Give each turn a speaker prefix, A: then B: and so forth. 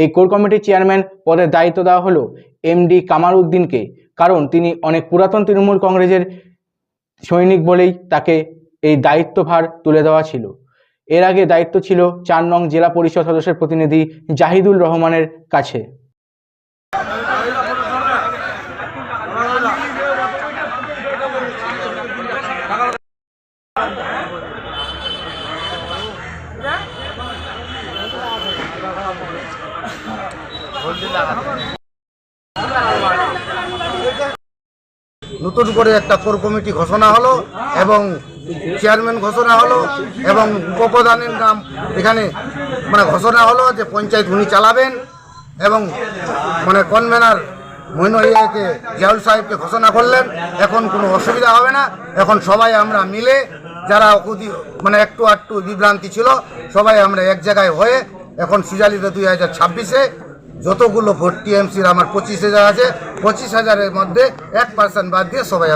A: এই কোর কমিটির চেয়ারম্যান পদের দায়িত্ব দেওয়া হলো এমডি কামার উদ্দিনকে কারণ তিনি অনেক পুরাতন তৃণমূল কংগ্রেসের সৈনিক বলেই তাকে এই দায়িত্বভার তুলে দেওয়া ছিল। এর আগে দায়িত্ব ছিল চার নং জেলা পরিষদ সদস্যের প্রতিনিধি জাহিদুল রহমানের কাছে।
B: নতুন করে একটা কোর কমিটি ঘোষণা হলো এবং চেয়ারম্যান ঘোষণা হলো এবং উপপ্রধানের নাম এখানে মানে ঘোষণা হলো যে পঞ্চায়েত উনি চালাবেন এবং মানে কনভেনার মইনুয়াকে জিয়াউল সাহেবকে ঘোষণা করলেন। এখন কোনো অসুবিধা হবে না। এখন সবাই আমরা মিলে যারা মানে একটু আটটু বিভ্রান্তি ছিল, সবাই আমরা এক জায়গায় হয়ে এখন সুজালিতে দুই হাজার ছাব্বিশে যতগুলো ভোট টিএমসির আমার পঁচিশ হাজার আছে, পঁচিশ হাজারের মধ্যে এক পার্সেন্ট বাদ দিয়ে সবাই